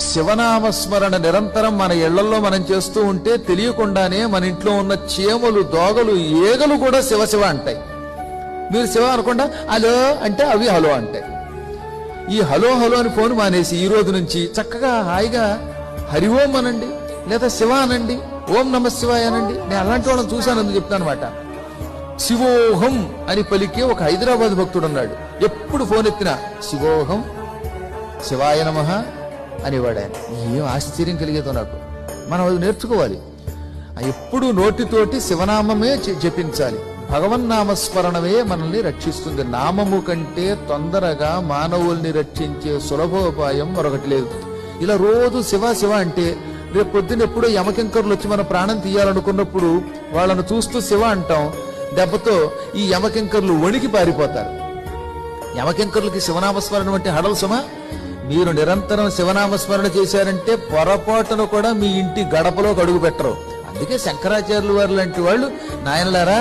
శివనామస్మరణ నిరంతరం మన ఇళ్ళలో మనం చేస్తూ ఉంటే తెలియకుండానే మన ఇంట్లో ఉన్న చీమలు దోగలు ఏగలు కూడా శివ శివ అంటాయి. మీరు శివ అనకుండా హలో అంటే అవి హలో అంటాయి. ఈ హలో హలో అని ఫోన్ మానేసి ఈ రోజు నుంచి చక్కగా హాయిగా హరి ఓం అనండి లేదా శివ అనండి ఓం నమ శివాయ అనండి నేను అలాంటి వాళ్ళని చూశాను అని చెప్తాను అనమాట శివోహం అని పలికే ఒక హైదరాబాద్ భక్తుడు ఉన్నాడు ఎప్పుడు ఫోన్ ఎత్తినా శివోహం శివాయ నమ అనేవాడు ఆయన. ఏం ఆశ్చర్యం కలిగేదో నాకు. మనం అది నేర్చుకోవాలి. ఆ ఎప్పుడు నోటితోటి శివనామమే చె- జపించాలి. భగవన్నామస్మరణమే మనల్ని రక్షిస్తుంది. నామము కంటే తొందరగా మానవుల్ని రక్షించే సులభోపాయం మరొకటి లేదు. ఇలా రోజు శివ శివ అంటే రేపు పొద్దున్న ఎప్పుడో యమకింకర్లు వచ్చి మన ప్రాణం తీయాలనుకున్నప్పుడు వాళ్ళను చూస్తూ శివ అంటాం. దెబ్బతో ఈ యమకింకర్లు వణికి పారిపోతారు. యమకింకర్లకి శివనామస్మరణం అంటే హడలు సుమా మీరు నిరంతరం శివనామస్మరణ చేశారంటే పొరపాటును కూడా మీ ఇంటి గడపలో అడుగు పెట్టరు. అందుకే శంకరాచార్యులు వారు లాంటి వాళ్ళు నాయనలారా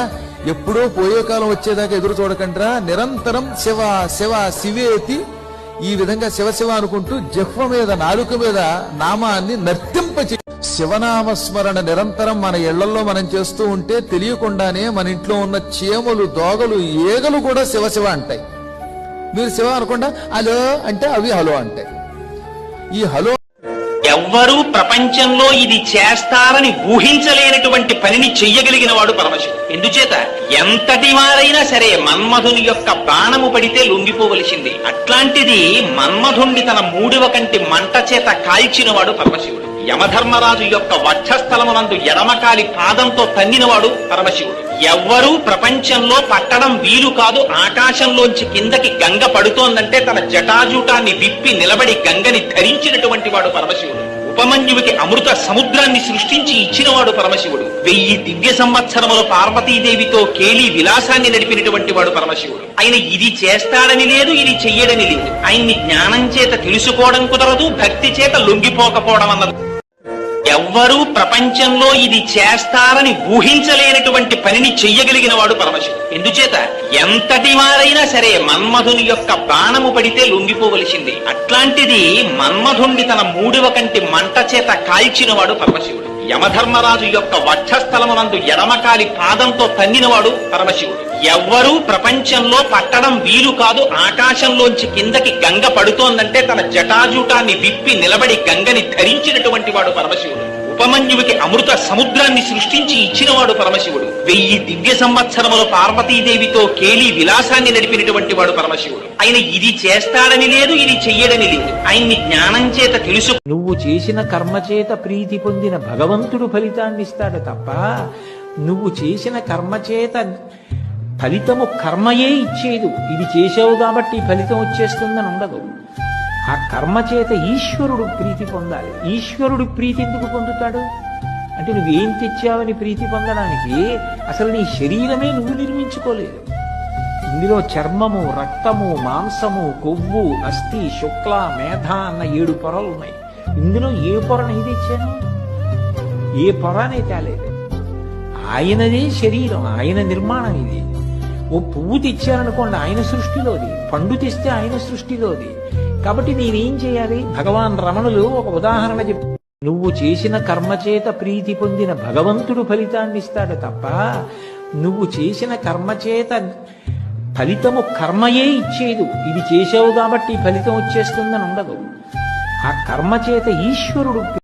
ఎప్పుడో పోయే కాలం వచ్చేదాకా ఎదురు చూడకండిరా. నిరంతరం శివ శివ శివేతి ఈ విధంగా శివ శివ అనుకుంటూ జిహ్వ మీద నాలుక మీద నామాన్ని నర్తింపచే శివనామస్మరణ నిరంతరం మన ఇళ్ళలో మనం చేస్తూ ఉంటే తెలియకుండానే మన ఇంట్లో ఉన్న చీమలు దోగలు ఏగలు కూడా శివ శివ అంటాయి. మీరు శివ అనకుండా హలో అంటే అవి హలో అంటాయి ఈ హలో ఎవ్వరూ ప్రపంచంలో ఇది చేస్తారని ఊహించలేనటువంటి పనిని చెయ్యగలిగిన వాడు పరమశివుడు. ఎందుచేత? ఎంతటి వారైనా సరే మన్మధుని యొక్క బాణము పడితే లొంగిపోవలసింది. అట్లాంటిది మన్మధుణ్ణి తన మూడవ కంటి మంట చేత కాల్చినవాడు పరమశివుడు. యమధర్మరాజు యొక్క వక్షస్థలమునందు ఎడమకాలి పాదంతో తన్నినవాడు పరమశివుడు. ఎవ్వరూ ప్రపంచంలో పట్టడం వీలు కాదు. ఆకాశంలోంచి కిందకి గంగ పడుతోందంటే తన జటాజూటాన్ని విప్పి నిలబడి గంగని ధరించినటువంటి వాడు పరమశివుడు. ఉపమన్యుడికి అమృత సముద్రాన్ని సృష్టించి ఇచ్చినవాడు పరమశివుడు. వెయ్యి దివ్య సంవత్సరముల పార్వతీదేవితో కేలి విలాసాన్ని నడిపినటువంటి వాడు పరమశివుడు. ఆయన ఇది చేస్తాడని లేదు ఇది చెయ్యడని లేదు. ఆయన్ని జ్ఞానం చేత తెలుసుకోవడం కుదరదు భక్తి చేత లొంగిపోకపోవడం అన్నది. ఎవ్వరూ ప్రపంచంలో ఇది చేస్తారని ఊహించలేనటువంటి పనిని చెయ్యగలిగిన వాడు పరమశివుడు. ఎందుచేత? ఎంతటి వారైనా సరే మన్మధుని యొక్క బాణము పడితే లొంగిపోవలసింది. అట్లాంటిది మన్మధుణ్ణి తన మూడవ కంటి మంట చేత కాల్చినవాడు పరమశివుడు. యమధర్మరాజు యొక్క వక్షస్థలమునందు ఎడమకాలి పాదంతో తన్నినవాడు పరమశివుడు. ఎవ్వరూ ప్రపంచంలో పట్టడం వీలు కాదు. ఆకాశంలోంచి కిందకి గంగ పడుతోందంటే తన జటాజూటాన్ని విప్పి నిలబడి గంగని ధరించినటువంటి వాడు పరమశివుడు. ఉపమన్యుడికి అమృత సముద్రాన్ని సృష్టించి ఇచ్చినవాడు పరమశివుడు. వెయ్యి దివ్య సంవత్సరములు పార్వతీదేవితో కేలి విలాసాన్ని నడిపినటువంటి వాడు పరమశివుడు. ఆయన ఇది చేస్తాడని లేదు ఇది చెయ్యడని లేదు. ఆయన్ని జ్ఞానం చేత తెలుసు. నువ్వు చేసిన కర్మ చేత ప్రీతి పొందిన భగవంతుడు ఫలితాన్ని ఇస్తాడు తప్ప నువ్వు చేసిన కర్మ చేత ఫలితము కర్మయే ఇచ్చేదు. ఇది చేసావు కాబట్టి ఫలితం వచ్చేస్తుందని ఉండదు. ఆ కర్మ చేత ఈశ్వరుడు ప్రీతి పొందాలి. ఈశ్వరుడు ప్రీతి ఎందుకు పొందుతాడు? అంటే నువ్వేం తెచ్చావని ప్రీతి పొందడానికి అసలు నీ శరీరమే నువ్వు నిర్మించుకోలేదు. ఇందులో చర్మము రక్తము మాంసము కొవ్వు అస్థి శుక్ల మేధ అన్న ఏడు పొరలు ఉన్నాయి. ఇందులో ఏ పొరను ఇది ఏ పొర అనే తేలేదు. ఆయనదే శరీరం ఆయన నిర్మాణం ఇది. ఓ పువ్వు తెచ్చారనుకోండి ఆయన సృష్టిలోది. పండు తెస్తే ఆయన సృష్టిలోది. కాబట్టి నేనేం చేయాలి? భగవాన్ రమణులు ఒక ఉదాహరణ చెప్పు నువ్వు చేసిన కర్మ చేత ప్రీతి పొందిన భగవంతుడు ఫలితాన్ని ఇస్తాడు తప్ప నువ్వు చేసిన కర్మ చేత ఫలితము కర్మయే ఇచ్చేదు. ఇది చేసావు కాబట్టి ఫలితం వచ్చేస్తుందని ఉండదు. ఆ కర్మ చేత ఈశ్వరుడు